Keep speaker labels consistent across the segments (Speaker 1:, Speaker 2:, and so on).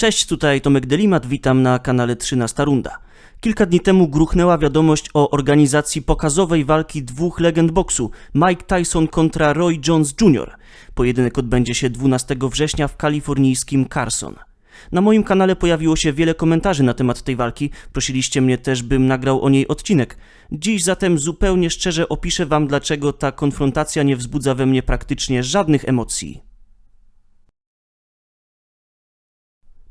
Speaker 1: Cześć, tutaj Tomek Delimat, witam na kanale 13 Runda. Kilka dni temu gruchnęła wiadomość o organizacji pokazowej walki dwóch legend boksu, Mike Tyson kontra Roy Jones Jr. Pojedynek odbędzie się 12 września w kalifornijskim Carson. Na moim kanale pojawiło się wiele komentarzy na temat tej walki, prosiliście mnie też, bym nagrał o niej odcinek. Dziś zatem zupełnie szczerze opiszę wam, dlaczego ta konfrontacja nie wzbudza we mnie praktycznie żadnych emocji.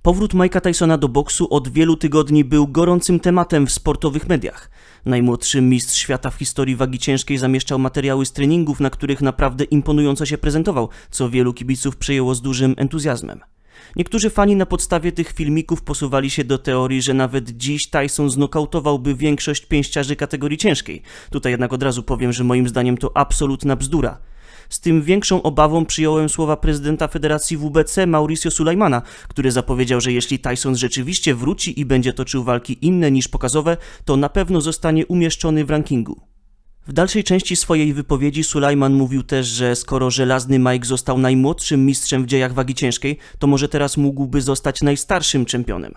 Speaker 1: Powrót Mike'a Tysona do boksu od wielu tygodni był gorącym tematem w sportowych mediach. Najmłodszy mistrz świata w historii wagi ciężkiej zamieszczał materiały z treningów, na których naprawdę imponująco się prezentował, co wielu kibiców przejęło z dużym entuzjazmem. Niektórzy fani na podstawie tych filmików posuwali się do teorii, że nawet dziś Tyson znokautowałby większość pięściarzy kategorii ciężkiej. Tutaj jednak od razu powiem, że moim zdaniem to absolutna bzdura. Z tym większą obawą przyjąłem słowa prezydenta Federacji WBC Mauricio Sulejmana, który zapowiedział, że jeśli Tyson rzeczywiście wróci i będzie toczył walki inne niż pokazowe, to na pewno zostanie umieszczony w rankingu. W dalszej części swojej wypowiedzi Sulejman mówił też, że skoro żelazny Mike został najmłodszym mistrzem w dziejach wagi ciężkiej, to może teraz mógłby zostać najstarszym czempionem.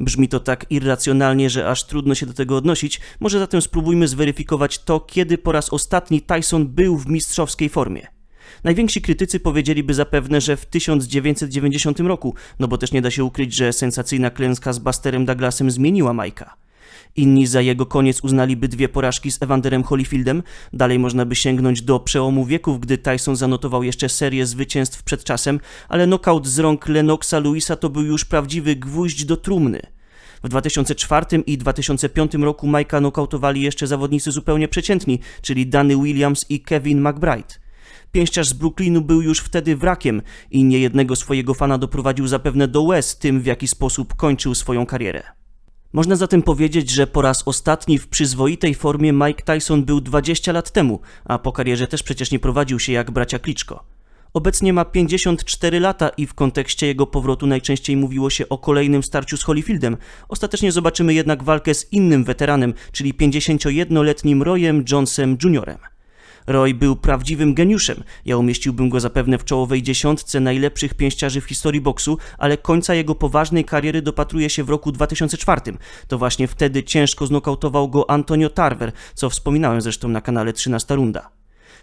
Speaker 1: Brzmi to tak irracjonalnie, że aż trudno się do tego odnosić. Może zatem spróbujmy zweryfikować to, kiedy po raz ostatni Tyson był w mistrzowskiej formie. Najwięksi krytycy powiedzieliby zapewne, że w 1990 roku, no bo też nie da się ukryć, że sensacyjna klęska z Busterem Douglasem zmieniła Majka. Inni za jego koniec uznaliby dwie porażki z Evanderem Holyfieldem. Dalej można by sięgnąć do przełomu wieków, gdy Tyson zanotował jeszcze serię zwycięstw przed czasem, ale knockout z rąk Lennoxa Louisa to był już prawdziwy gwóźdź do trumny. W 2004 i 2005 roku Majka nokautowali jeszcze zawodnicy zupełnie przeciętni, czyli Danny Williams i Kevin McBride. Pięściarz z Brooklynu był już wtedy wrakiem i niejednego swojego fana doprowadził zapewne do łez tym, w jaki sposób kończył swoją karierę. Można zatem powiedzieć, że po raz ostatni w przyzwoitej formie Mike Tyson był 20 lat temu, a po karierze też przecież nie prowadził się jak bracia Kliczko. Obecnie ma 54 lata i w kontekście jego powrotu najczęściej mówiło się o kolejnym starciu z Holyfieldem. Ostatecznie zobaczymy jednak walkę z innym weteranem, czyli 51-letnim Royem Jonesem Jr. Roy był prawdziwym geniuszem. Ja umieściłbym go zapewne w czołowej dziesiątce najlepszych pięściarzy w historii boksu, ale końca jego poważnej kariery dopatruje się w roku 2004. To właśnie wtedy ciężko znokautował go Antonio Tarver, co wspominałem zresztą na kanale 13 Runda.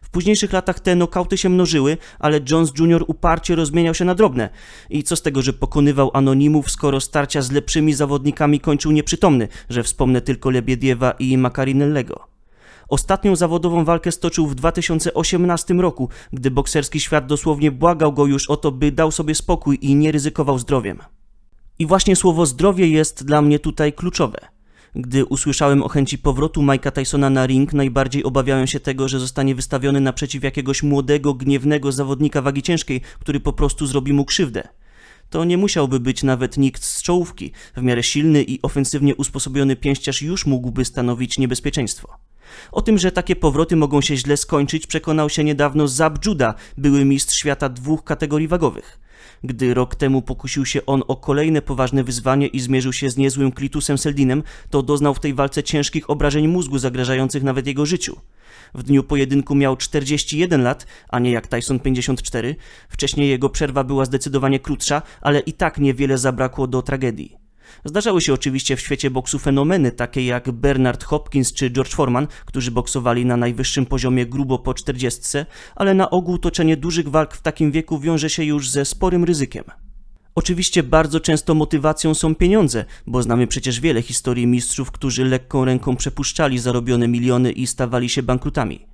Speaker 1: W późniejszych latach te nokauty się mnożyły, ale Jones Jr. uparcie rozmieniał się na drobne. I co z tego, że pokonywał anonimów, skoro starcia z lepszymi zawodnikami kończył nieprzytomny, że wspomnę tylko Lebiediewa i Macarinellego. Ostatnią zawodową walkę stoczył w 2018 roku, gdy bokserski świat dosłownie błagał go już o to, by dał sobie spokój i nie ryzykował zdrowiem. I właśnie słowo zdrowie jest dla mnie tutaj kluczowe. Gdy usłyszałem o chęci powrotu Mike'a Tysona na ring, najbardziej obawiałem się tego, że zostanie wystawiony naprzeciw jakiegoś młodego, gniewnego zawodnika wagi ciężkiej, który po prostu zrobi mu krzywdę. To nie musiałby być nawet nikt z czołówki. W miarę silny i ofensywnie usposobiony pięściarz już mógłby stanowić niebezpieczeństwo. O tym, że takie powroty mogą się źle skończyć, przekonał się niedawno Zab Juda, były mistrz świata dwóch kategorii wagowych. Gdy rok temu pokusił się on o kolejne poważne wyzwanie i zmierzył się z niezłym Klitusem Seldinem, to doznał w tej walce ciężkich obrażeń mózgu zagrażających nawet jego życiu. W dniu pojedynku miał 41 lat, a nie jak Tyson 54. Wcześniej jego przerwa była zdecydowanie krótsza, ale i tak niewiele zabrakło do tragedii. Zdarzały się oczywiście w świecie boksu fenomeny takie jak Bernard Hopkins czy George Foreman, którzy boksowali na najwyższym poziomie grubo po 40, ale na ogół toczenie dużych walk w takim wieku wiąże się już ze sporym ryzykiem. Oczywiście bardzo często motywacją są pieniądze, bo znamy przecież wiele historii mistrzów, którzy lekką ręką przepuszczali zarobione miliony i stawali się bankrutami.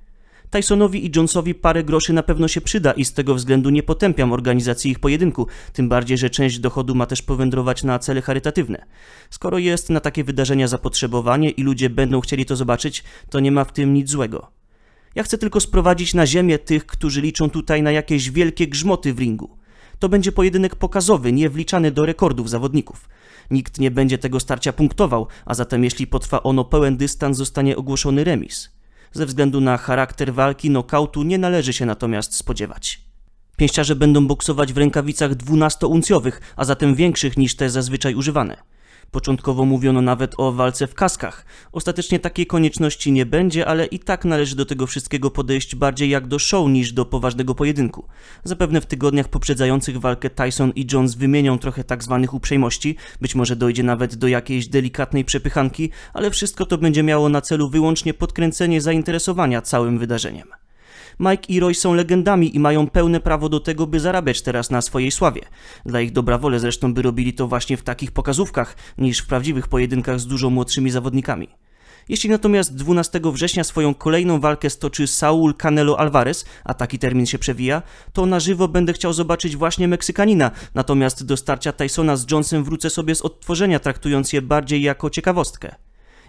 Speaker 1: Tysonowi i Jonesowi parę groszy na pewno się przyda i z tego względu nie potępiam organizacji ich pojedynku, tym bardziej, że część dochodu ma też powędrować na cele charytatywne. Skoro jest na takie wydarzenia zapotrzebowanie i ludzie będą chcieli to zobaczyć, to nie ma w tym nic złego. Ja chcę tylko sprowadzić na ziemię tych, którzy liczą tutaj na jakieś wielkie grzmoty w ringu. To będzie pojedynek pokazowy, nie wliczany do rekordów zawodników. Nikt nie będzie tego starcia punktował, a zatem jeśli potrwa ono pełen dystans, zostanie ogłoszony remis. Ze względu na charakter walki nokautu nie należy się natomiast spodziewać. Pięściarze będą boksować w rękawicach 12-uncjowych, a zatem większych niż te zazwyczaj używane. Początkowo mówiono nawet o walce w kaskach. Ostatecznie takiej konieczności nie będzie, ale i tak należy do tego wszystkiego podejść bardziej jak do show niż do poważnego pojedynku. Zapewne w tygodniach poprzedzających walkę Tyson i Jones wymienią trochę tak zwanych uprzejmości, być może dojdzie nawet do jakiejś delikatnej przepychanki, ale wszystko to będzie miało na celu wyłącznie podkręcenie zainteresowania całym wydarzeniem. Mike i Roy są legendami i mają pełne prawo do tego, by zarabiać teraz na swojej sławie. Dla ich dobra wolę zresztą by robili to właśnie w takich pokazówkach, niż w prawdziwych pojedynkach z dużo młodszymi zawodnikami. Jeśli natomiast 12 września swoją kolejną walkę stoczy Saul Canelo Alvarez, a taki termin się przewija, to na żywo będę chciał zobaczyć właśnie Meksykanina, natomiast do starcia Tysona z Jonesem wrócę sobie z odtworzenia, traktując je bardziej jako ciekawostkę.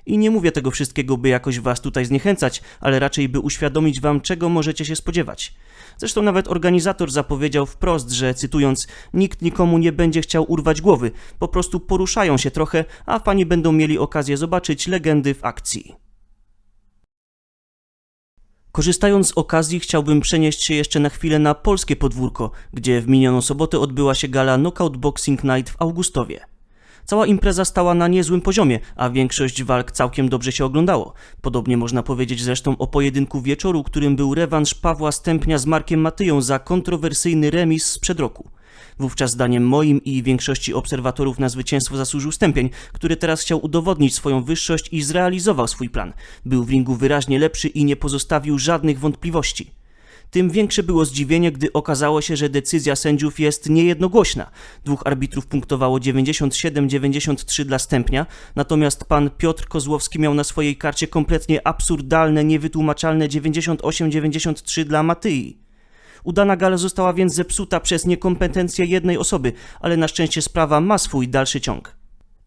Speaker 1: I nie mówię tego wszystkiego, by jakoś was tutaj zniechęcać, ale raczej by uświadomić wam, czego możecie się spodziewać. Zresztą nawet organizator zapowiedział wprost, że cytując, nikt nikomu nie będzie chciał urwać głowy, po prostu poruszają się trochę, a fani będą mieli okazję zobaczyć legendy w akcji. Korzystając z okazji, chciałbym przenieść się jeszcze na chwilę na polskie podwórko, gdzie w minioną sobotę odbyła się gala Knockout Boxing Night w Augustowie. Cała impreza stała na niezłym poziomie, a większość walk całkiem dobrze się oglądało. Podobnie można powiedzieć zresztą o pojedynku wieczoru, którym był rewanż Pawła Stępnia z Markiem Matyją za kontrowersyjny remis sprzed roku. Wówczas zdaniem moim i większości obserwatorów na zwycięstwo zasłużył Stępień, który teraz chciał udowodnić swoją wyższość i zrealizował swój plan. Był w ringu wyraźnie lepszy i nie pozostawił żadnych wątpliwości. Tym większe było zdziwienie, gdy okazało się, że decyzja sędziów jest niejednogłośna. Dwóch arbitrów punktowało 97-93 dla Stępnia, natomiast pan Piotr Kozłowski miał na swojej karcie kompletnie absurdalne, niewytłumaczalne 98-93 dla Matyi. Udana gala została więc zepsuta przez niekompetencję jednej osoby, ale na szczęście sprawa ma swój dalszy ciąg.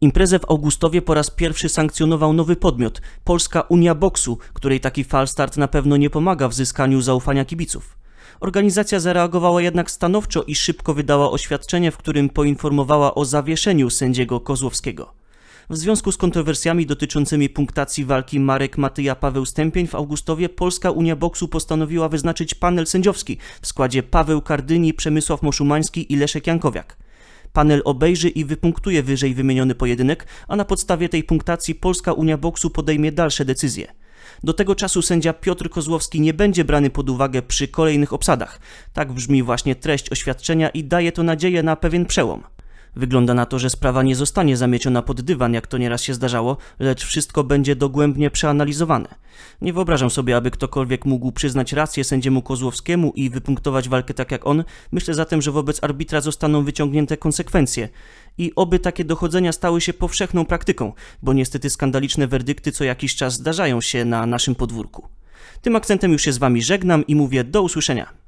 Speaker 1: Imprezę w Augustowie po raz pierwszy sankcjonował nowy podmiot Polska Unia Boksu, której taki falstart na pewno nie pomaga w zyskaniu zaufania kibiców. Organizacja zareagowała jednak stanowczo i szybko wydała oświadczenie, w którym poinformowała o zawieszeniu sędziego Kozłowskiego. W związku z kontrowersjami dotyczącymi punktacji walki Marek Matyja Paweł Stępień w Augustowie Polska Unia Boksu postanowiła wyznaczyć panel sędziowski w składzie Paweł Kardyni, Przemysław Moszumański i Leszek Jankowiak. Panel obejrzy i wypunktuje wyżej wymieniony pojedynek, a na podstawie tej punktacji Polska Unia Boksu podejmie dalsze decyzje. Do tego czasu sędzia Piotr Kozłowski nie będzie brany pod uwagę przy kolejnych obsadach. Tak brzmi właśnie treść oświadczenia i daje to nadzieję na pewien przełom. Wygląda na to, że sprawa nie zostanie zamieciona pod dywan, jak to nieraz się zdarzało, lecz wszystko będzie dogłębnie przeanalizowane. Nie wyobrażam sobie, aby ktokolwiek mógł przyznać rację sędziemu Kozłowskiemu i wypunktować walkę tak jak on. Myślę zatem, że wobec arbitra zostaną wyciągnięte konsekwencje. I oby takie dochodzenia stały się powszechną praktyką, bo niestety skandaliczne werdykty co jakiś czas zdarzają się na naszym podwórku. Tym akcentem już się z Wami żegnam i mówię do usłyszenia.